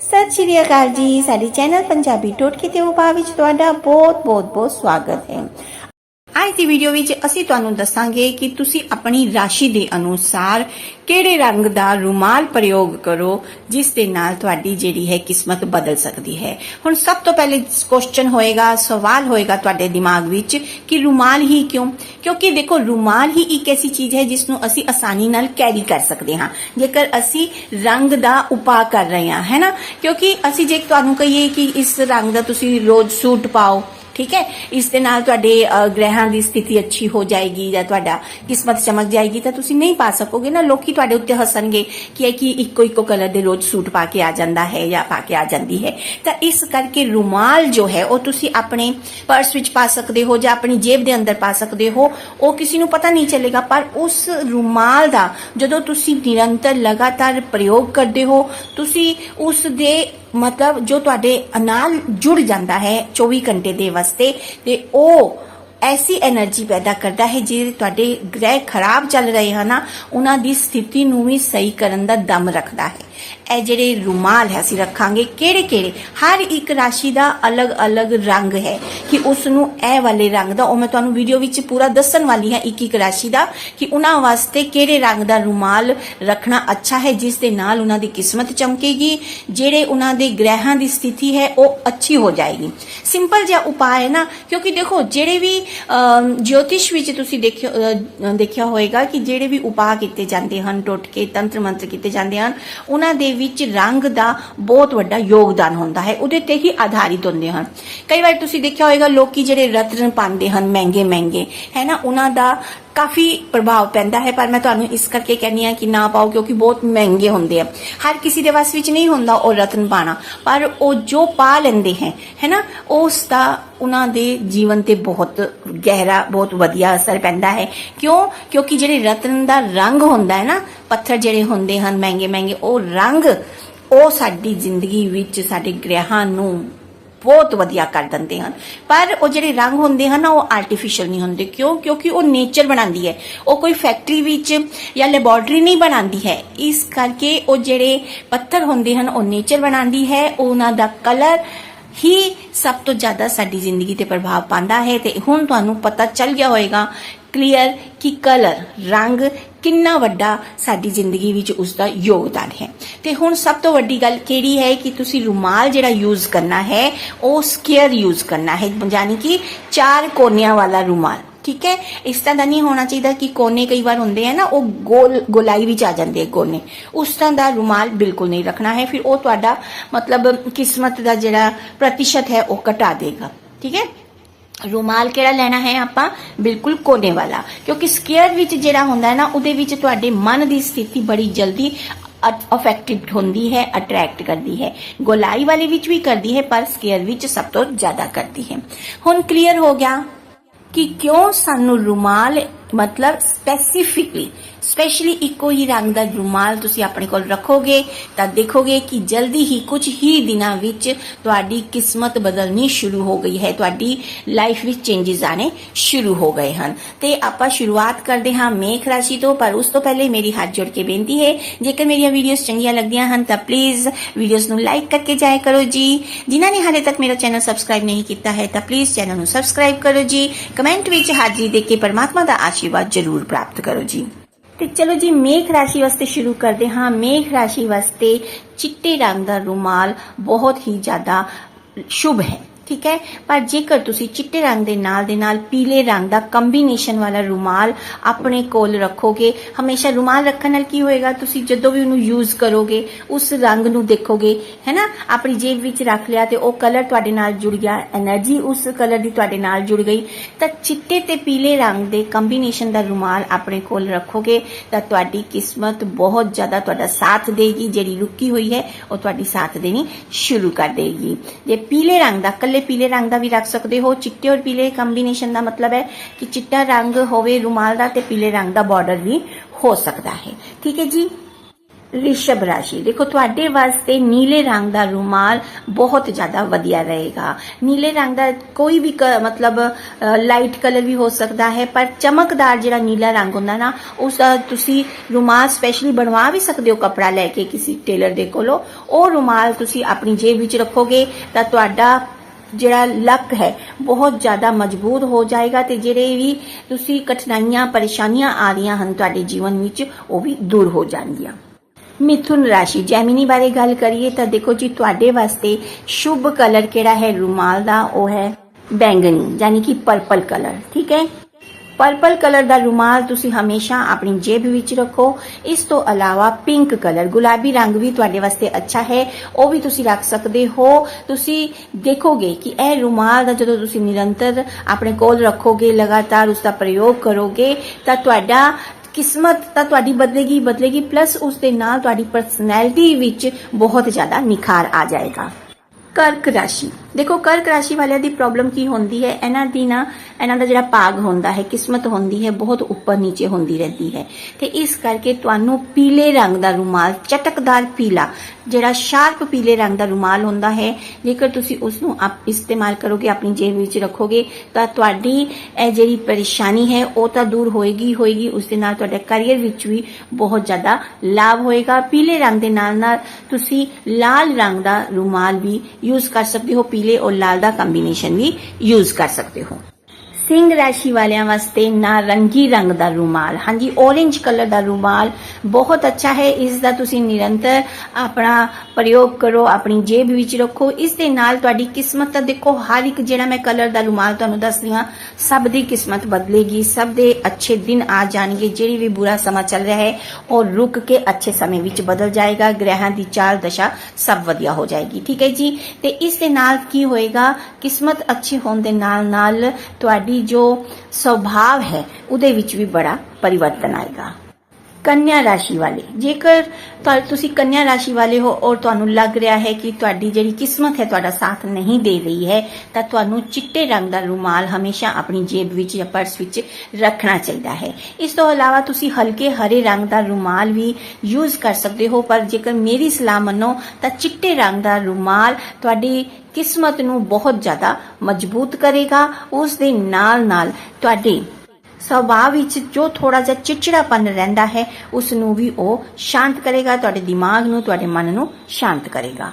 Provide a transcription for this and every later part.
ਸਤਿ ਸ਼੍ਰੀ ਅਕਾਲ ਜੀ। ਸਾਡੇ ਚੈਨਲ ਪੰਜਾਬੀ ਟੋਟਕੇ ਤੇ ਉਪਾਅ ਵਿੱਚ ਤੁਹਾਡਾ ਬਹੁਤ ਬਹੁਤ ਬਹੁਤ ਸਵਾਗਤ ਹੈ। ਅੱਜ ਦੀ ਵੀਡੀਓ ਵਿੱਚ ਅਸੀਂ ਤੁਹਾਨੂੰ ਦੱਸਾਂਗੇ ਕਿ ਤੁਸੀਂ ਆਪਣੀ ਰਾਸ਼ੀ ਦੇ ਅਨੁਸਾਰ ਕਿਹੜੇ ਰੰਗ ਦਾ ਰੁਮਾਲ ਪ੍ਰਯੋਗ ਕਰੋ, ਜਿਸ ਦੇ ਨਾਲ ਤੁਹਾਡੀ ਜਿਹੜੀ ਹੈ ਕਿਸਮਤ ਬਦਲ ਸਕਦੀ ਹੈ। ਹੁਣ ਸਭ ਤੋਂ ਪਹਿਲੇ ਕੁਐਸਚਨ ਹੋਏਗਾ, ਸਵਾਲ ਹੋਏਗਾ ਤੁਹਾਡੇ ਦਿਮਾਗ ਵਿੱਚ ਕਿ ਰੁਮਾਲ ਹੀ ਕਿਉਂ? ਕਿਉਂਕਿ ਦੇਖੋ, ਰੁਮਾਲ ਹੀ ਇੱਕ ਐਸੀ ਚੀਜ਼ ਹੈ ਜਿਸ ਨੂੰ ਅਸੀਂ ਆਸਾਨੀ ਨਾਲ ਕੈਰੀ ਕਰ ਸਕਦੇ ਹਾਂ। ਜੇਕਰ ਅਸੀਂ ਰੰਗ ਦਾ ਉਪਾਅ ਕਰ ਰਹੇ ਹਾਂ, ਹੈ ਨਾ? ਕਿਉਂਕਿ ਅਸੀਂ ਜੇ ਤੁਹਾਨੂੰ ਕਹੀਏ ਕਿ ਇਸ ਰੰਗ ਦਾ ਤੁਸੀਂ ਰੋਜ਼ ਸੂਟ ਪਾਓ ਠੀਕ ਹੈ? ਇਸ ਦੇ ਨਾਲ ਤੁਹਾਡੇ ਗ੍ਰਹਿਾਂ ਦੀ ਸਥਿਤੀ ਅੱਛੀ ਹੋ ਜਾਏਗੀ ਜਾਂ ਤੁਹਾਡਾ ਕਿਸਮਤ ਚਮਕ ਜਾਏਗੀ ਤਾਂ ਤੁਸੀਂ ਨਹੀਂ ਪਾ ਸਕੋਗੇ ਨਾ। ਲੋਕੀ ਤੁਹਾਡੇ ਉੱਤੇ ਹੱਸਣਗੇ ਕਿ ਇਹ ਕੀ ਇੱਕੋ ਇੱਕੋ ਕਲਰ ਦੇ ਰੋਜ਼ ਸੂਟ ਪਾ ਕੇ ਆ ਜਾਂਦਾ ਹੈ ਜਾਂ ਪਾ ਕੇ ਆ ਜਾਂਦੀ ਹੈ। ਤਾਂ ਇਸ ਕਰਕੇ ਰੁਮਾਲ ਜੋ ਹੈ, ਉਹ ਤੁਸੀਂ ਆਪਣੇ ਪਰਸ ਵਿੱਚ ਪਾ ਸਕਦੇ ਹੋ ਜਾਂ ਆਪਣੀ ਜੇਬ ਦੇ ਅੰਦਰ ਪਾ ਸਕਦੇ ਹੋ। ਉਹ ਕਿਸੇ ਨੂੰ ਪਤਾ ਨਹੀਂ ਚੱਲੇਗਾ, ਪਰ ਉਸ ਰੁਮਾਲ ਦਾ ਜਦੋਂ ਤੁਸੀਂ ਨਿਰੰਤਰ ਲਗਾਤਾਰ ਪ੍ਰਯੋਗ ਕਰਦੇ ਹੋ, ਤੁਸੀਂ ਉਸ ਦੇ ਮਤਲਬ ਜੋ ਤੁਹਾਡੇ ਨਾਲ ਜੁੜ ਜਾਂਦਾ ਹੈ 24 ਘੰਟੇ ਦੇ ਵਾਸਤੇ, ਤੇ ਉਹ ਐਸੀ એનર્ਜੀ ਪੈਦਾ ਕਰਦਾ ਹੈ ਜਿਹੜੇ ਤੁਹਾਡੇ ਗ੍ਰਹਿ ਖਰਾਬ ਚੱਲ ਰਹੇ ਹਨ, ਉਹਨਾਂ ਦੀ ਸਥਿਤੀ ਨੂੰ ਵੀ ਸਹੀ ਕਰਨ ਦਾ ਦਮ ਰੱਖਦਾ ਹੈ। ਇਹ ਜਿਹੜੇ ਰੁਮਾਲ ਹੈ ਅਸੀਂ ਰੱਖਾਂਗੇ ਕਿਹੜੇ ਕਿਹੜੇ ਹਰ ਇੱਕ ਰਾਸ਼ੀ ਦਾ ਅਲੱਗ-ਅਲੱਗ ਰੰਗ ਹੈ ਕਿ ਉਸ ਨੂੰ ਇਹ ਵਾਲੇ ਰੰਗ ਦਾ ਉਹ ਮੈਂ ਤੁਹਾਨੂੰ ਵੀਡੀਓ ਵਿੱਚ ਪੂਰਾ ਦੱਸਣ ਵਾਲੀ ਹਾਂ ਇੱਕ ਇੱਕ ਰਾਸ਼ੀ ਦਾ ਕਿ ਉਹਨਾਂ ਵਾਸਤੇ ਕਿਹੜੇ ਰੰਗ ਦਾ ਰੁਮਾਲ ਰੱਖਣਾ ਅੱਛਾ ਹੈ ਜਿਸ ਦੇ ਨਾਲ ਉਹਨਾਂ ਦੀ ਕਿਸਮਤ ਚਮਕੇਗੀ ਜਿਹੜੇ ਉਹਨਾਂ ਦੇ ਗ੍ਰਹਿਾਂ ਦੀ ਸਥਿਤੀ ਹੈ ਉਹ ਅੱਛੀ ਹੋ ਜਾਏਗੀ। ਸਿੰਪਲ ਜਿਹਾ ਉਪਾਅ ਹੈ ਨਾ ਕਿਉਂਕਿ ਦੇਖੋ ਜਿਹੜੇ ਵੀ ਅਮ, ਜੋਤਿਸ਼ ਵਿੱਚ ਤੁਸੀਂ ਦੇਖਿਓ ਦੇਖਿਆ ਹੋਵੇਗਾ ਕਿ ਜਿਹੜੇ ਵੀ ਉਪਾਅ ਕੀਤੇ ਜਾਂਦੇ ਹਨ ਟੋਟਕੇ ਤੰਤਰ ਮੰਤਰ ਕੀਤੇ ਜਾਂਦੇ ਹਨ ਉਹਨਾਂ ਦੇ ਵਿੱਚ ਰੰਗ ਦਾ ਬਹੁਤ ਵੱਡਾ ਯੋਗਦਾਨ ਹੁੰਦਾ ਹੈ, ਉਹਦੇ ਤੇ ਹੀ ਆਧਾਰਿਤ ਹੁੰਦੇ ਹਨ। ਕਈ ਵਾਰ ਤੁਸੀਂ ਦੇਖਿਆ ਹੋਵੇਗਾ ਲੋਕੀ ਜਿਹੜੇ ਰਤਨ ਪਾਉਂਦੇ ਹਨ ਮਹਿੰਗੇ ਮਹਿੰਗੇ, ਹੈ ਨਾ, ਉਹਨਾਂ ਦਾ ਕਾਫੀ ਪ੍ਰਭਾਵ ਪੈਂਦਾ ਹੈ, ਪਰ ਮੈਂ ਤੁਹਾਨੂੰ ਇਸ ਕਰਕੇ ਕਹਿੰਨੀ ਆ ਕਿ ਨਾ ਪਾਓ, ਕਿਉਂਕਿ ਬਹੁਤ ਮਹਿੰਗੇ ਹੁੰਦੇ ਆ। ਹਰ ਕਿਸੇ ਦੇ ਵੱਸ ਵਿੱਚ ਨਹੀਂ ਹੁੰਦਾ ਉਹ ਰਤਨ ਪਾਣਾ ਪਰ ਉਹ ਜੋ ਪਾ ਲੈਂਦੇ ਹੈ ਹੈ ਉਸ ਦਾ ਉਹਨਾਂ ਦੇ ਜੀਵਨ ਤੇ ਬਹੁਤ ਗਹਿਰਾ, ਬਹੁਤ ਵਧੀਆ ਅਸਰ ਪੈਂਦਾ ਹੈ। ਕਿਉਂ? ਕਿਉਂਕਿ ਜਿਹੜੇ ਰਤਨ ਦਾ ਰੰਗ ਹੁੰਦਾ ਹੈ ਨਾ ਪੱਥਰ ਜਿਹੜੇ ਹੁੰਦੇ ਹਨ, ਮਹਿੰਗੇ ਮਹਿੰਗੇ, ਉਹ ਰੰਗ ਉਹ ਸਾਡੀ ਜ਼ਿੰਦਗੀ ਵਿੱਚ ਸਾਡੇ ਗ੍ਰਹਿਾਂ ਨੂੰ ਬਹੁਤ ਵਧੀਆ ਕਰ ਦਿੰਦੇ ਹਨ। ਪਰ ਉਹ ਜਿਹੜੇ ਰੰਗ ਹੁੰਦੇ ਹਨ ਉਹ ਆਰਟੀਫੀਸ਼ੀਅਲ ਨਹੀਂ ਹੁੰਦੇ। ਕਿਉਂ? ਕਿਉਂਕਿ ਉਹ ਨੇਚਰ ਬਣਾਉਂਦੀ ਹੈ। ਉਹ ਕੋਈ ਫੈਕਟਰੀ ਵਿੱਚ ਜਾਂ ਲੈਬੋਰਟਰੀ ਨਹੀਂ ਬਣਾਉਂਦੀ ਹੈ। ਇਸ ਕਰਕੇ ਉਹ ਜਿਹੜੇ ਪੱਥਰ ਹੁੰਦੇ ਹਨ, ਉਹ ਨੇਚਰ ਬਣਾਉਂਦੀ ਹੈ। ਉਹਨਾਂ ਦਾ ਕਲਰ ਹੀ ਸਭ ਤੋਂ ਜ਼ਿਆਦਾ ਸਾਡੀ ਜ਼ਿੰਦਗੀ ਤੇ ਪ੍ਰਭਾਵ ਪਾਉਂਦਾ ਹੈ ਤੇ ਹੁਣ ਤੁਹਾਨੂੰ ਪਤਾ ਚੱਲ ਗਿਆ ਹੋਵੇਗਾ ਕਲੀਅਰ ਕਿ ਕਲਰ ਰੰਗ ਕਿੰਨਾ ਵੱਡਾ ਸਾਡੀ ਜ਼ਿੰਦਗੀ ਵਿੱਚ ਉਸ ਦਾ ਯੋਗਦਾਨ ਹੈ। ਤੇ ਹੁਣ ਸਭ ਤੋਂ ਵੱਡੀ ਗੱਲ ਕਿਹੜੀ ਹੈ ਕਿ ਤੁਸੀਂ ਰੁਮਾਲ ਜਿਹੜਾ ਯੂਜ਼ ਕਰਨਾ ਹੈ, ਉਹ ਸਕੇਅਰ ਯੂਜ਼ ਕਰਨਾ ਹੈ। ਯਾਨੀ ਕਿ ਚਾਰ ਕੋਨਿਆਂ ਵਾਲਾ ਰੁਮਾਲ, ਠੀਕ ਹੈ? ਇਸ ਤਰ੍ਹਾਂ ਦਾ ਨਹੀਂ ਹੋਣਾ ਚਾਹੀਦਾ ਕਿ ਕੋਨੇ ਕਈ ਵਾਰ ਹੁੰਦੇ ਆ ਨਾ, ਉਹ ਗੋਲ, ਗੋਲਾਈ ਵਿੱਚ ਆ ਜਾਂਦੇ ਆ ਕੋਨੇ। ਉਸ ਤਰ੍ਹਾਂ ਦਾ ਰੁਮਾਲ ਬਿਲਕੁਲ ਨਹੀਂ ਰੱਖਣਾ ਹੈ। ਫਿਰ ਉਹ ਤੁਹਾਡਾ ਮਤਲਬ ਕਿਸਮਤ ਦਾ ਜਿਹੜਾ ਪ੍ਰਤੀਸ਼ਤ ਹੈ, ਉਹ ਘਟਾ ਦੇਗਾ। ਠੀਕ ਹੈ? ਰੁਮਾਲ ਕਿਹੜਾ ਲੈਣਾ ਹੈ ਆਪਾਂ? ਬਿਲਕੁਲ ਕੋਨੇ ਵਾਲਾ। ਕਿਉਂਕਿ ਸਕੇਅਰ ਵਿੱਚ ਜਿਹੜਾ ਹੁੰਦਾ ਹੈ ਨਾ, ਉਹਦੇ ਵਿੱਚ ਤੁਹਾਡੇ ਮਨ ਦੀ ਸਥਿਤੀ ਬੜੀ ਜਲਦੀ ਅਫੈਕਟਡ ਹੁੰਦੀ ਹੈ ਅਟਰੈਕਟ ਕਰਦੀ ਹੈ। ਗੋਲਾਈ ਵਾਲੇ ਵਿੱਚ ਵੀ ਕਰਦੀ ਹੈ, ਪਰ ਸਕੇਅਰ ਵਿੱਚ ਸਭ ਤੋਂ ਜ਼ਿਆਦਾ ਕਰਦੀ ਹੈ। ਹੁਣ ਕਲੀਅਰ ਹੋ ਗਿਆ ਕਿ ਕਿਉਂ ਸਾਨੂੰ ਰੁਮਾਲ ਮਤਲਬ ਸਪੈਸੀਫਿਕਲੀ ਸਪੈਸ਼ਲੀ ਇੱਕੋ ਹੀ ਰੰਗ ਦਾ ਰੁਮਾਲ ਤੁਸੀਂ ਆਪਣੇ ਕੋਲ ਰੱਖੋਗੇ, ਤਾਂ ਦੇਖੋਗੇ ਕਿ ਜਲਦੀ ਹੀ ਕੁਝ ਹੀ ਦਿਨਾਂ ਵਿੱਚ ਤੁਹਾਡੀ ਕਿਸਮਤ ਬਦਲਣੀ ਸ਼ੁਰੂ ਹੋ ਗਈ ਹੈ, ਤੁਹਾਡੀ ਲਾਈਫ ਵਿੱਚ ਚੇਂਜਸ ਆਣੇ ਸ਼ੁਰੂ ਹੋ ਗਏ ਹਨ। ਤੇ ਆਪਾਂ ਸ਼ੁਰੂਆਤ ਕਰਦੇ ਹਾਂ ਮੇਖ ਰਾਸ਼ੀ ਤੋਂ, ਪਰ ਉਸ ਤੋਂ ਪਹਿਲੇ ਮੇਰੀ ਹੱਥ ਜੋੜ ਕੇ ਬੇਨਤੀ ਹੈ, ਜੇਕਰ ਮੇਰੀਆਂ ਵੀਡੀਓਜ਼ ਚੰਗੀਆਂ ਲੱਗਦੀਆਂ ਹਨ, ਤਾਂ ਪਲੀਜ਼ ਵੀਡੀਓਜ਼ ਨੂੰ ਲਾਈਕ ਕਰਕੇ ਜਾਇਆ ਕਰੋ ਜੀ। ਜਿਨ੍ਹਾਂ ਨੇ ਹਾਲੇ ਤੱਕ ਮੇਰਾ ਚੈਨਲ ਸਬਸਕ੍ਰਾਈਬ ਨਹੀਂ ਕੀਤਾ ਹੈ, ਤਾਂ ਪਲੀਜ਼ ਚੈਨਲ ਨੂੰ ਸਬਸਕ੍ਰਾਈਬ ਕਰੋ ਜੀ। ਕਮੈਂਟ ਵਿੱਚ ਹਾਜ਼ਰੀ ਦੇ ਕੇ ਪਰਮਾਤਮਾ ਦਾ ਆਸ਼ੀਰਵਾਦ ਜ਼ਰੂਰ ਪ੍ਰਾਪਤ ਕਰੋ ਜੀ। ਤੇ ਚਲੋ ਜੀ, ਮੇਖ ਰਾਸ਼ੀ ਵਾਸਤੇ ਸ਼ੁਰੂ ਕਰਦੇ ਹਾਂ। ਮੇਖ ਰਾਸ਼ੀ ਵਾਸਤੇ ਚਿੱਟੇ ਰੰਗ ਦਾ ਰੁਮਾਲ ਬਹੁਤ ਹੀ ਜ਼ਿਆਦਾ ਸ਼ੁਭ ਹੈ। ਠੀਕ ਹੈ? ਪਰ ਜੇਕਰ ਤੁਸੀਂ ਚਿੱਟੇ ਰੰਗ ਦੇ ਨਾਲ ਦੇ ਨਾਲ ਪੀਲੇ ਰੰਗ ਦਾ ਕੰਬੀਨੇਸ਼ਨ ਵਾਲਾ ਰੁਮਾਲ ਆਪਣੇ ਕੋਲ ਰੱਖੋਗੇ, ਹਮੇਸ਼ਾ ਰੁਮਾਲ ਰੱਖਣ ਨਾਲ ਕੀ ਹੋਏਗਾ? ਤੁਸੀਂ ਜਦੋਂ ਵੀ ਉਹਨੂੰ ਯੂਜ਼ ਕਰੋਗੇ, ਉਸ ਰੰਗ ਨੂੰ ਦੇਖੋਗੇ ਹੈਨਾ ਆਪਣੀ ਜੇਬ ਵਿੱਚ ਰੱਖ ਲਿਆ ਤੇ ਉਹ ਕਲਰ ਤੁਹਾਡੇ ਨਾਲ ਜੁੜ ਗਿਆ એનર્ਜੀ ਉਸ ਕਲਰ ਦੀ ਤੁਹਾਡੇ ਨਾਲ ਜੁੜ ਗਈ, ਤਾਂ ਚਿੱਟੇ ਤੇ ਪੀਲੇ ਰੰਗ ਦੇ ਕੰਬੀਨੇਸ਼ਨ ਦਾ ਰੁਮਾਲ ਆਪਣੇ ਕੋਲ ਰੱਖੋਗੇ, ਤਾਂ ਤੁਹਾਡੀ ਕਿਸਮਤ ਬਹੁਤ ਜ਼ਿਆਦਾ ਤੁਹਾਡਾ ਸਾਥ ਦੇਗੀ, ਜਿਹੜੀ ਰੁਕੀ ਹੋਈ ਹੈ, ਉਹ ਤੁਹਾਡੀ ਸਾਥ ਦੇਣੀ ਸ਼ੁਰੂ ਕਰ ਦੇਗੀ। ਜੇ ਪੀਲੇ ਰੰਗ ਦਾ ਕਲਰ ਕੱਲੇ ਪੀਲੇ ਰੰਗ ਦਾ ਵੀ ਰੱਖ ਸਕਦੇ ਹੋ। ਚਿੱਟੇ ਔਰ ਪੀਲੇ ਕੰਬੀਨੇਸ਼ਨ ਦਾ ਮਤਲਬ ਹੈ ਕਿ ਚਿੱਟਾ ਰੰਗ ਹੋਵੇ ਰੁਮਾਲ ਦਾ ਤੇ ਪੀਲੇ ਰੰਗ ਦਾ ਬਾਰਡਰ ਵੀ ਹੋ ਸਕਦਾ ਹੈ। ਠੀਕ ਹੈ ਜੀ? ਰਿਸ਼ਭ ਰਾਸ਼ੀ। ਦੇਖੋ, ਤੁਹਾਡੇ ਵਾਸਤੇ ਨੀਲੇ ਰੰਗ ਦਾ ਰੁਮਾਲ ਬਹੁਤ ਜ਼ਿਆਦਾ ਵਧੀਆ ਰਹੇਗਾ। ਨੀਲੇ ਰੰਗ ਦਾ ਕੋਈ ਵੀ ਮਤਲਬ ਲਾਈਟ ਕਲਰ ਵੀ ਹੋ ਸਕਦਾ ਹੈ, ਪਰ ਚਮਕਦਾਰ ਜਿਹੜਾ ਨੀਲਾ ਰੰਗ ਹੁੰਦਾ ਨਾ, ਉਸ ਤੁਸੀਂ ਰੁਮਾਲ ਸਪੈਸ਼ਲੀ ਬਣਵਾ ਵੀ ਸਕਦੇ ਹੋ ਕਪੜਾ ਲੈ ਕੇ ਕਿਸੇ ਟੇਲਰ ਦੇ ਕੋਲੋਂ। ਉਹ ਰੁਮਾਲ ਤੁਸੀਂ ਆਪਣੀ ਜੇਬ ਵਿੱਚ ਰੱਖੋਗੇ ਤਾਂ ਤੁਹਾਡਾ ਜਿਹੜਾ ਲੱਕ ਹੈ, ਬਹੁਤ ਜ਼ਿਆਦਾ ਮਜ਼ਬੂਤ ਹੋ ਜਾਏਗਾ ਤੇ ਜਿਹੜੇ ਵੀ ਤੁਸੀਂ ਕਠਿਨਾਈਆਂ, ਪਰੇਸ਼ਾਨੀਆਂ ਆ ਰਹੀਆਂ ਹਨ ਤੁਹਾਡੇ ਜੀਵਨ ਵਿੱਚ, ਉਹ ਵੀ ਦੂਰ ਹੋ ਜਾਣਗੀਆਂ। ਮਿਥੁਨ ਰਾਸ਼ੀ, ਜੈਮਿਨੀ ਬਾਰੇ ਗੱਲ ਕਰੀਏ ਤਾਂ ਦੇਖੋ ਜੀ, ਤੁਹਾਡੇ ਵਾਸਤੇ ਸ਼ੁਭ ਕਲਰ ਕਿਹੜਾ ਹੈ? ਰੁਮਾਲ ਦਾ, ਉਹ ਹੈ ਬੈਂਗਣੀ, ਯਾਨੀ ਕਿ ਪਰਪਲ ਕਲਰ ਠੀਕ ਹੈ? ਪਰਪਲ ਕਲਰ ਦਾ ਰੁਮਾਲ ਤੁਸੀਂ ਹਮੇਸ਼ਾ ਆਪਣੀ ਜੇਬ ਵਿੱਚ ਰੱਖੋ। ਇਸ ਤੋਂ ਇਲਾਵਾ ਪਿੰਕ ਕਲਰ, ਗੁਲਾਬੀ ਰੰਗ ਵੀ ਤੁਹਾਡੇ ਵਾਸਤੇ ਅੱਛਾ ਹੈ। ਉਹ ਵੀ ਤੁਸੀਂ ਰੱਖ ਸਕਦੇ ਹੋ। ਤੁਸੀਂ ਦੇਖੋਗੇ ਕਿ ਇਹ ਰੁਮਾਲ ਦਾ ਜਦੋਂ ਤੁਸੀਂ ਨਿਰੰਤਰ ਆਪਣੇ ਕੋਲ ਰੱਖੋਗੇ, ਲਗਾਤਾਰ ਉਸ ਦਾ ਪ੍ਰਯੋਗ ਕਰੋਗੇ, ਤਾਂ ਤੁਹਾਡਾ ਕਿਸਮਤ ਤਾਂ ਤੁਹਾਡੀ ਬਦਲੇਗੀ ਬਦਲੇਗੀ ਪਲੱਸ ਉਸ ਦੇ ਨਾਲ ਤੁਹਾਡੀ ਪਰਸਨੈਲਿਟੀ ਵਿੱਚ ਬਹੁਤ ਜ਼ਿਆਦਾ ਨਿਖਾਰ ਆ ਜਾਏਗਾ। ਕਰਕ ਰਾਸ਼ੀ ਦੇਖੋ, ਕਰਕ ਰਾਸ਼ੀ ਵਾਲਿਆਂ ਦੀ ਪ੍ਰੋਬਲਮ ਕੀ ਹੁੰਦੀ ਹੈ? ਇਹਨਾਂ ਦੀ ਨਾ, ਇਹਨਾਂ ਦਾ ਜਿਹੜਾ ਭਾਗ ਹੁੰਦਾ ਹੈ, ਕਿਸਮਤ ਹੁੰਦੀ ਹੈ, ਬਹੁਤ ਉੱਪਰ ਨੀਚੇ ਹੁੰਦੀ ਰਹਿੰਦੀ ਹੈ। ਤੇ ਇਸ ਕਰਕੇ ਤੁਹਾਨੂੰ ਪੀਲੇ ਰੰਗ ਦਾ ਰੁਮਾਲ, ਚਟਕਦਾਰ ਪੀਲਾ, ਜਿਹੜਾ ਸ਼ਾਰਪ ਪੀਲੇ ਰੰਗ ਦਾ ਰੁਮਾਲ ਹੁੰਦਾ ਹੈ, ਜੇਕਰ ਤੁਸੀਂ ਉਸ ਨੂੰ ਆਪ ਇਸਤੇਮਾਲ ਕਰੋਗੇ, ਆਪਣੀ ਜੇਬ ਵਿੱਚ ਰੱਖੋਗੇ, ਤਾਂ ਤੁਹਾਡੀ ਇਹ ਜਿਹੜੀ ਪਰੇਸ਼ਾਨੀ ਹੈ, ਉਹ ਤਾਂ ਦੂਰ ਹੋਏਗੀ ਹੋਏਗੀ। ਉਸ ਦੇ ਨਾਲ ਤੁਹਾਡੇ ਕੈਰੀਅਰ ਵਿੱਚ ਵੀ ਬਹੁਤ ਜ਼ਿਆਦਾ ਲਾਭ ਹੋਏਗਾ। ਪੀਲੇ ਰੰਗ ਦੇ ਨਾਲ ਨਾਲ ਤੁਸੀਂ ਲਾਲ ਰੰਗ ਦਾ ਰੁਮਾਲ ਵੀ ਯੂਜ਼ ਕਰ ਸਕਦੇ ਹੋ, ਪੀਲੇ ਔਰ ਲਾਲ ਦਾ ਕੰਬੀਨੇਸ਼ਨ ਵੀ ਯੂਜ਼ ਕਰ ਸਕਦੇ ਹੋ। ਸਿੰਘ ਰਾਸ਼ੀ ਵਾਲਿਆਂ ਵਾਸਤੇ ਨਾਰੰਗੀ ਰੰਗ ਦਾ ਰੁਮਾਲ। ਹਾਂਜੀ, orange ਕਲਰ ਦਾ ਰੁਮਾਲ ਬਹੁਤ ਅੱਛਾ ਹੈ। ਇਸ ਦਾ ਤੁਸੀਂ ਨਿਰੰਤਰ ਆਪਣਾ ਪ੍ਰਯੋਗ ਕਰੋ, ਆਪਣੀ ਜੇਬ ਵਿੱਚ ਰੱਖੋ। ਇਸ ਦੇ ਨਾਲ ਤੁਹਾਡੀ ਕਿਸਮਤ ਤਾਂ ਦੇਖੋ, ਹਰ ਇੱਕ ਜਿਹੜਾ ਮੈਂ ਕਲਰ ਦਾ ਰੁਮਾਲ ਤੁਹਾਨੂੰ ਦੱਸ ਰਹੀ ਹਾਂ, ਸਭ ਦੀ ਕਿਸਮਤ ਬਦਲੇਗੀ। ਸਭ ਦੇ ਅੱਛੇ ਦਿਨ ਆ ਜਾਣਗੇ। ਜਿਹੜੀ ਵੀ ਬੁਰਾ ਸਮਾਂ ਚੱਲ ਰਿਹਾ ਹੈ, ਉਹ ਰੁਕ ਕੇ ਅੱਛੇ ਸਮੇਂ ਵਿੱਚ ਬਦਲ ਜਾਏਗਾ। ਗ੍ਰਹਿਾਂ ਦੀ ਚਾਲ ਦਸ਼ਾ ਸਭ ਵਧੀਆ ਹੋ ਜਾਏਗੀ। ਠੀਕ ਹੈ ਜੀ? ਤੇ ਇਸ ਦੇ ਨਾਲ ਕੀ ਹੋਏਗਾ? ਕਿਸਮਤ ਅੱਛੀ ਹੋਣ ਦੇ ਨਾਲ ਨਾਲ ਤੁਹਾਡੀ ਜੋ ਸੁਭਾਅ ਹੈ, ਉਹਦੇ ਵਿੱਚ ਵੀ ਬੜਾ ਪਰਿਵਰਤਨ ਆਏਗਾ। ਕੰਨਿਆ ਰਾਸ਼ੀ ਵਾਲੇ। ਜੇਕਰ ਤੁਸੀਂ ਕੰਨਿਆ ਰਾਸ਼ੀ ਵਾਲੇ ਹੋ ਔਰ ਤੁਹਾਨੂੰ ਲੱਗ ਰਿਹਾ ਹੈ ਕਿ ਤੁਹਾਡੀ ਜਿਹੜੀ ਕਿਸਮਤ ਹੈ, ਤੁਹਾਡਾ ਸਾਥ ਨਹੀਂ ਦੇ ਰਹੀ ਹੈ, ਤਾਂ ਤੁਹਾਨੂੰ ਚਿੱਟੇ ਰੰਗ ਦਾ ਰੁਮਾਲ ਹਮੇਸ਼ਾ ਆਪਣੀ ਜੇਬ ਵਿੱਚ ਜਾਂ ਪਰਸ ਵਿੱਚ ਰੱਖਣਾ ਚਾਹੀਦਾ ਹੈ। ਇਸ ਤੋਂ ਇਲਾਵਾ ਤੁਸੀਂ ਹਲਕੇ ਹਰੇ ਰੰਗ ਦਾ ਰੁਮਾਲ ਵੀ ਯੂਜ਼ ਕਰ ਸਕਦੇ ਹੋ, ਪਰ ਜੇਕਰ ਮੇਰੀ ਸਲਾਹ ਮੰਨੋ, ਤਾਂ ਚਿੱਟੇ ਰੰਗ ਦਾ ਰੁਮਾਲ ਤੁਹਾਡੀ ਕਿਸਮਤ ਨੂੰ ਬਹੁਤ ਜ਼ਿਆਦਾ ਮਜ਼ਬੂਤ ਕਰੇਗਾ। ਉਸ ਦੇ ਨਾਲ ਨਾਲ ਤੁਹਾਡੇ ਸੁਭਾਅ ਵਿੱਚ ਜੋ ਥੋੜਾ ਜਿਹਾ ਚਿੜਚਿੜਾਪਨ ਰਹਿੰਦਾ ਹੈ ਉਸ ਨੂੰ ਵੀ ਉਹ ਸ਼ਾਂਤ ਕਰੇਗਾ, ਤੁਹਾਡੇ ਦਿਮਾਗ ਨੂੰ, ਤੁਹਾਡੇ ਮਨ ਨੂੰ ਸ਼ਾਂਤ ਕਰੇਗਾ।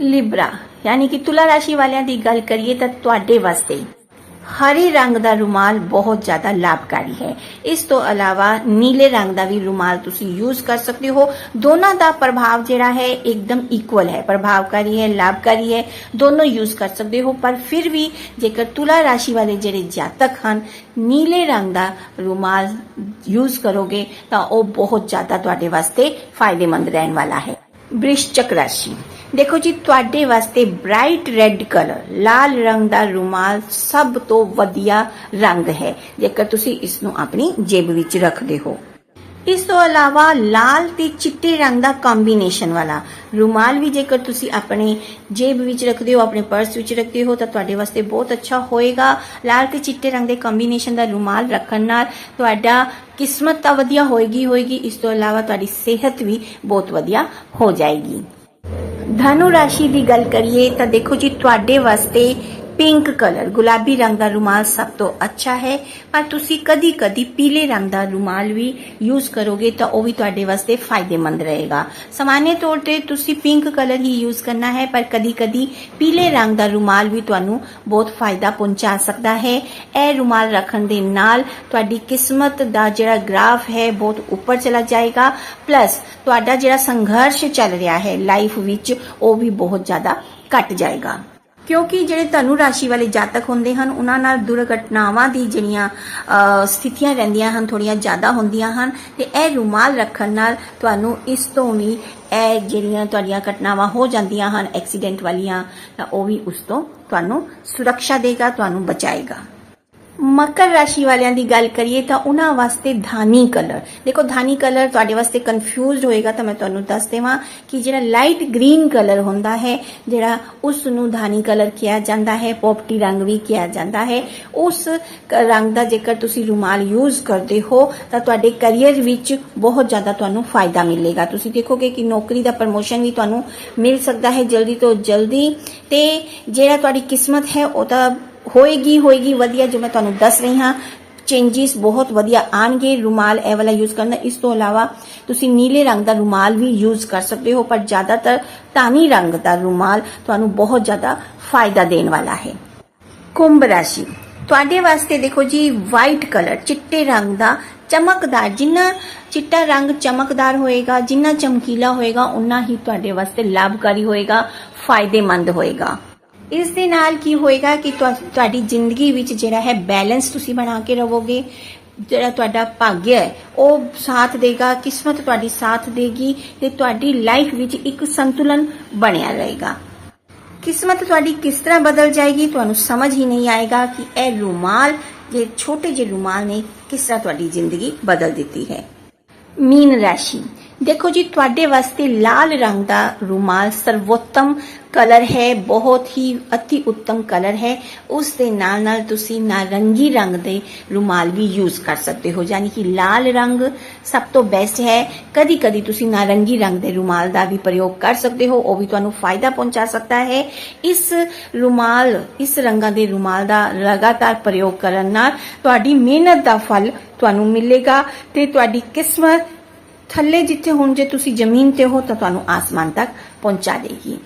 ਲਿਬਰਾ ਯਾਨੀ ਕਿ ਤੁਲਾ ਰਾਸ਼ੀ ਵਾਲਿਆਂ ਦੀ ਗੱਲ ਕਰੀਏ ਤਾਂ ਤੁਹਾਡੇ ਵਾਸਤੇ ਹਰੇ ਰੰਗ ਦਾ ਰੁਮਾਲ ਬਹੁਤ ਜ਼ਿਆਦਾ ਲਾਭਕਾਰੀ ਹੈ। ਇਸ ਤੋਂ ਇਲਾਵਾ ਨੀਲੇ ਰੰਗ ਦਾ ਵੀ ਰੁਮਾਲ ਤੁਸੀਂ ਯੂਜ਼ ਕਰ ਸਕਦੇ ਹੋ। ਦੋਨਾਂ ਦਾ ਪ੍ਰਭਾਵ ਜਿਹੜਾ ਹੈ ਇੱਕਦਮ ਇਕੁਅਲ ਹੈ। ਪ੍ਰਭਾਵਕਾਰੀ ਹੈ, ਲਾਭਕਾਰੀ ਹੈ, ਦੋਨੋਂ ਯੂਜ਼ ਕਰ ਸਕਦੇ ਹੋ। ਪਰ ਫਿਰ ਵੀ ਜੇਕਰ ਤੁਲਾ ਰਾਸ਼ੀ ਵਾਲੇ ਜਿਹੜੇ ਜਾਤਕ ਹਨ, ਨੀਲੇ ਰੰਗ ਦਾ ਰੁਮਾਲ ਯੂਜ਼ ਕਰੋਗੇ ਤਾਂ ਉਹ ਬਹੁਤ ਜ਼ਿਆਦਾ ਤੁਹਾਡੇ ਵਾਸਤੇ ਫਾਇਦੇਮੰਦ ਰਹਿਣ ਵਾਲਾ ਹੈ। ਬ੍ਰਿਸ਼ਚਕ ਰਾਸ਼ੀ। ਦੇਖੋ ਜੀ, ਤੁਹਾਡੇ ਵਾਸਤੇ ਬ੍ਰਾਈਟ ਰੈੱਡ ਕਲਰ ਲਾਲ ਰੰਗ ਦਾ ਰੁਮਾਲ ਸਭ ਤੋਂ ਵਧੀਆ ਰੰਗ ਹੈ। ਜੇਕਰ ਤੁਸੀਂ ਇਸ ਨੂੰ ਆਪਣੀ ਜੇਬ ਵਿੱਚ ਰੱਖਦੇ ਹੋ। ਇਸ ਤੋਂ ਇਲਾਵਾ ਲਾਲ ਤੇ ਚਿੱਟੇ ਰੰਗ ਦਾ ਕੰਬੀਨੇਸ਼ਨ ਵਾਲਾ। ਰੁਮਾਲ ਵੀ ਜੇਕਰ ਤੁਸੀਂ ਆਪਣੇ ਜੇਬ ਵਿੱਚ ਰੱਖਦੇ ਹੋ, ਆਪਣੇ ਪਰਸ ਵਿੱਚ ਰੱਖਦੇ ਹੋ, ਤਾਂ ਤੁਹਾਡੇ ਵਾਸਤੇ ਬਹੁਤ ਅੱਛਾ ਹੋਏਗਾ। ਲਾਲ ਤੇ ਚਿੱਟੇ ਰੰਗ ਦੇ ਕੰਬੀਨੇਸ਼ਨ ਦਾ ਰੁਮਾਲ ਰੱਖਣ ਨਾਲ ਤੁਹਾਡਾ ਕਿਸਮਤ ਤਾਂ ਵਧੀਆ ਹੋਏਗੀ ਹੋਏਗੀ। ਇਸ ਤੋਂ ਇਲਾਵਾ ਤੁਹਾਡੀ ਸਿਹਤ ਵੀ ਬਹੁਤ ਵਧੀਆ ਹੋ ਜਾਏਗੀ। ਧਨੂ ਰਾਸ਼ੀ ਦੀ ਗੱਲ ਕਰੀਏ ਤਾਂ ਦੇਖੋ ਜੀ, ਤੁਹਾਡੇ ਵਾਸਤੇ ਪਿੰਕ ਕਲਰ ਗੁਲਾਬੀ ਰੰਗ ਦਾ ਰੁਮਾਲ ਸਭ ਤੋਂ ਅੱਛਾ ਹੈ ਪਰ ਤੁਸੀਂ ਕਦੀ-ਕਦੀ ਪੀਲੇ ਰੰਗ ਦਾ ਰੁਮਾਲ ਵੀ ਯੂਜ਼ ਕਰੋਗੇ ਤਾਂ ਉਹ ਵੀ ਤੁਹਾਡੇ ਵਾਸਤੇ ਫਾਇਦੇਮੰਦ ਰਹੇਗਾ ਸਾਮਾਨਯ ਤੌਰ ਤੇ ਤੁਸੀਂ ਪਿੰਕ ਕਲਰ ਹੀ ਯੂਜ਼ ਕਰਨਾ ਹੈ ਪਰ ਕਦੀ-ਕਦੀ ਪੀਲੇ ਰੰਗ ਦਾ ਰੁਮਾਲ ਵੀ ਤੁਹਾਨੂੰ ਬਹੁਤ ਫਾਇਦਾ ਪਹੁੰਚਾ ਸਕਦਾ ਹੈ ਇਹ ਰੁਮਾਲ ਰੱਖਣ ਦੇ ਨਾਲ ਤੁਹਾਡੀ ਕਿਸਮਤ ਦਾ ਜਿਹੜਾ ਗ੍ਰਾਫ ਹੈ ਬਹੁਤ ਉੱਪਰ ਚਲਾ ਜਾਏਗਾ ਪਲੱਸ ਤੁਹਾਡਾ ਜਿਹੜਾ ਸੰਘਰਸ਼ ਚੱਲ ਰਿਹਾ ਹੈ ਲਾਈਫ ਵਿੱਚ ਉਹ ਵੀ ਬਹੁਤ ਜ਼ਿਆਦਾ ਘਟ ਜਾਏਗਾ ਕਿਉਂਕਿ ਜਿਹੜੇ ਧਨੂ ਰਾਸ਼ੀ ਵਾਲੇ ਜਾਤਕ ਹੁੰਦੇ ਹਨ, ਉਹਨਾਂ ਨਾਲ ਦੁਰਘਟਨਾਵਾਂ ਦੀ ਜਿਹੜੀਆਂ ਸਥਿਤੀਆਂ ਰਹਿੰਦੀਆਂ ਹਨ ਥੋੜੀਆਂ ਜ਼ਿਆਦਾ ਹੁੰਦੀਆਂ ਹਨ, ਤੇ ਇਹ ਰੁਮਾਲ ਰੱਖਣ ਨਾਲ ਤੁਹਾਨੂੰ ਇਸ ਤੋਂ ਵੀ ਇਹ ਜਿਹੜੀਆਂ ਤੁਹਾਡੀਆਂ ਘਟਨਾਵਾਂ ਹੋ ਜਾਂਦੀਆਂ ਹਨ, ਐਕਸੀਡੈਂਟ ਵਾਲੀਆਂ, ਤਾਂ ਉਹ ਵੀ ਉਸ ਤੋਂ ਤੁਹਾਨੂੰ ਸੁਰੱਖਿਆ ਦੇਗਾ, ਤੁਹਾਨੂੰ ਬਚਾਏਗਾ। ਮਕਰ ਰਾਸ਼ੀ ਵਾਲਿਆਂ ਦੀ ਗੱਲ ਕਰੀਏ ਤਾਂ ਉਹਨਾਂ ਵਾਸਤੇ ਧਾਨੀ ਕਲਰ। ਦੇਖੋ, ਧਾਨੀ ਕਲਰ ਤੁਹਾਡੇ ਵਾਸਤੇ ਕਨਫਿਊਜ਼ਡ ਹੋਏਗਾ ਤਾਂ ਮੈਂ ਤੁਹਾਨੂੰ ਦੱਸ ਦੇਵਾਂ ਕਿ ਜਿਹੜਾ ਲਾਈਟ ਗ੍ਰੀਨ ਕਲਰ ਹੁੰਦਾ ਹੈ, ਜਿਹੜਾ ਉਸ ਨੂੰ ਧਾਨੀ ਕਲਰ ਕਿਹਾ ਜਾਂਦਾ ਹੈ, ਪੋਪਟੀ ਰੰਗ ਵੀ ਕਿਹਾ ਜਾਂਦਾ ਹੈ। ਉਸ ਰੰਗ ਦਾ ਜੇਕਰ ਤੁਸੀਂ ਰੁਮਾਲ ਯੂਜ਼ ਕਰਦੇ ਹੋ, ਤਾਂ ਤੁਹਾਡੇ ਕੈਰੀਅਰ ਵਿੱਚ ਬਹੁਤ ਜ਼ਿਆਦਾ ਤੁਹਾਨੂੰ ਫਾਇਦਾ ਮਿਲੇਗਾ। ਤੁਸੀਂ ਦੇਖੋਗੇ ਕਿ ਨੌਕਰੀ ਦਾ ਪ੍ਰਮੋਸ਼ਨ ਵੀ ਤੁਹਾਨੂੰ ਮਿਲ ਸਕਦਾ ਹੈ ਜਲਦੀ ਤੋਂ ਜਲਦੀ। ਤੇ ਜਿਹੜਾ ਤੁਹਾਡੀ ਕਿਸਮਤ ਹੈ, ਉਹ ਤਾਂ ਹੋਏਗੀ ਹੋਏਗੀ, ਵਧੀਆ ਜੋ ਮੈਂ ਤੁਹਾਨੂੰ ਦੱਸ ਰਹੀ ਹਾਂ। ਚੇਂਜਸ ਬਹੁਤ ਵਧੀਆ ਆਣਗੇ ਰੁਮਾਲ ਇਹ ਵਾਲਾ ਯੂਜ਼ ਕਰਨਾ ਇਸ ਤੋਂ ਇਲਾਵਾ ਤੁਸੀਂ ਨੀਲੇ ਰੰਗ ਦਾ ਰੁਮਾਲ ਵੀ ਯੂਜ਼ ਕਰ ਸਕਦੇ ਹੋ, ਪਰ ਜ਼ਿਆਦਾਤਰ ਤਾਨੀ ਰੰਗ ਦਾ ਰੁਮਾਲ ਤੁਹਾਨੂੰ ਬਹੁਤ ਜ਼ਿਆਦਾ ਫਾਇਦਾ ਦੇਣ ਵਾਲਾ ਹੈ। ਕੁੰਭ ਰਾਸ਼ੀ। ਤੁਹਾਡੇ ਵਾਸਤੇ ਦੇਖੋ ਜੀ ਵਾਈਟ ਕਲਰ ਚਿੱਟੇ ਰੰਗ ਦਾ ਚਮਕਦਾਰ, ਜਿੰਨਾ ਚਿੱਟਾ ਰੰਗ ਚਮਕਦਾਰ ਹੋਏਗਾ, ਜਿੰਨਾ ਚਮਕੀਲਾ ਹੋਏਗਾ ਉਨਾ ਹੀ ਤੁਹਾਡੇ ਵਾਸਤੇ ਲਾਭਕਾਰੀ ਹੋਏਗਾ, ਫਾਇਦੇਮੰਦ ਹੋਏਗਾ। ਇਸ ਦੇ ਨਾਲ ਕੀ ਹੋਏਗਾ ਕਿ ਤੁਹਾਡੀ ਜ਼ਿੰਦਗੀ ਵਿੱਚ ਜਿਹੜਾ ਹੈ ਬੈਲੈਂਸ ਤੁਸੀਂ ਬਣਾ ਕੇ ਰਹੋਗੇ ਜਿਹੜਾ ਤੁਹਾਡਾ ਭਾਗਯ ਹੈ, ਉਹ ਸਾਥ ਦੇਗਾ, ਕਿਸਮਤ ਤੁਹਾਡੀ ਸਾਥ ਦੇਗੀ ਤੇ ਤੁਹਾਡੀ ਲਾਈਫ ਵਿੱਚ ਇੱਕ ਸੰਤੁਲਨ ਬਣਿਆ ਰਹੇਗਾ। ਕਿਸਮਤ ਤੁਹਾਡੀ ਕਿਸ ਤਰ੍ਹਾਂ ਬਦਲ ਜਾਏਗੀ ਤੁਹਾਨੂੰ ਸਮਝ ਹੀ ਨਹੀਂ ਆਏਗਾ ਕਿ ਇਹ ਰੁਮਾਲ, ਜੇ ਛੋਟੇ ਜਿਹੇ ਰੁਮਾਲ ਨੇ ਕਿਸ ਤਰ੍ਹਾਂ ਤੁਹਾਡੀ ਜ਼ਿੰਦਗੀ ਬਦਲ ਦਿੱਤੀ ਹੈ। ਮੀਨ ਰਾਸ਼ੀ। ਦੇਖੋ ਜੀ, ਤੁਹਾਡੇ ਵਾਸਤੇ ਲਾਲ ਰੰਗ ਦਾ ਰੁਮਾਲ ਸਰਵੋਤਮ ਕਲਰ ਹੈ, ਬਹੁਤ ਹੀ ਅਤੀ ਉੱਤਮ ਕਲਰ ਹੈ। ਉਸ ਦੇ ਨਾਲ ਨਾਲ ਤੁਸੀਂ ਨਾਰੰਗੀ ਰੰਗ ਦੇ ਰੁਮਾਲ ਵੀ ਯੂਜ਼ ਕਰ ਸਕਦੇ ਹੋ। ਯਾਨੀ ਕਿ ਲਾਲ ਰੰਗ ਸਭ ਤੋਂ ਬੈਸਟ ਹੈ। ਕਦੀ ਕਦੀ ਤੁਸੀਂ ਨਾਰੰਗੀ ਰੰਗ ਦੇ ਰੁਮਾਲ ਦਾ ਵੀ ਪ੍ਰਯੋਗ ਕਰ ਸਕਦੇ ਹੋ, ਉਹ ਵੀ ਤੁਹਾਨੂੰ ਫਾਇਦਾ ਪਹੁੰਚਾ ਸਕਦਾ ਹੈ। ਇਸ ਰੁਮਾਲ, ਇਸ ਰੰਗਾਂ ਦੇ ਰੁਮਾਲ ਦਾ ਲਗਾਤਾਰ ਪ੍ਰਯੋਗ ਕਰਨ ਨਾਲ ਤੁਹਾਡੀ ਮਿਹਨਤ ਦਾ ਫਲ ਤੁਹਾਨੂੰ ਮਿਲੇਗਾ ਤੇ ਤੁਹਾਡੀ ਕਿਸਮਤ ਥੱਲੇ ਜਿੱਥੇ ਹੁਣ ਜੇ ਤੁਸੀਂ ਜ਼ਮੀਨ ਤੇ ਹੋ ਤਾਂ ਤੁਹਾਨੂੰ ਆਸਮਾਨ ਤੱਕ ਪਹੁੰਚਾ ਦੇਗੀ।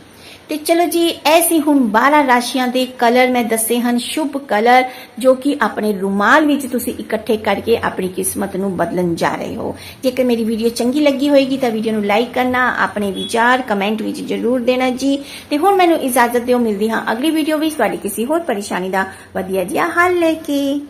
ਤੇ ਚਲੋ ਜੀ ਐਸੀ ਹੁਣ 12 ਰਾਸ਼ੀਆਂ ਦੇ ਕਲਰ। ਮੈਂ ਦੱਸੇ ਹਨ ਸ਼ੁਭ ਕਲਰ, ਜੋ ਕਿ ਆਪਣੇ ਰੁਮਾਲ ਵਿੱਚ ਤੁਸੀਂ ਇਕੱਠੇ ਕਰਕੇ ਆਪਣੀ ਕਿਸਮਤ ਨੂੰ ਬਦਲਣ ਜਾ ਰਹੇ ਹੋ। ਜੇਕਰ ਮੇਰੀ ਵੀਡੀਓ ਚੰਗੀ ਲੱਗੀ ਹੋਏਗੀ ਤਾਂ ਵੀਡੀਓ ਨੂੰ ਲਾਈਕ ਕਰਨਾ, ਆਪਣੇ ਵਿਚਾਰ ਕਮੈਂਟ ਵਿੱਚ ਜ਼ਰੂਰ ਦੇਣਾ ਜੀ। ਤੇ ਹੁਣ ਮੈਨੂੰ ਇਜਾਜ਼ਤ ਦਿਓ, ਮਿਲਦੀ ਹਾਂ ਅਗਲੀ ਵੀਡੀਓ ਵਿੱਚ। ਤੁਹਾਡੀ ਕਿਸੇ ਹੋਰ ਪਰੇਸ਼ਾਨੀ ਦਾ ਵਧੀਆ ਜਿਹਾ ਹੱਲ ਲੈ ਕੇ।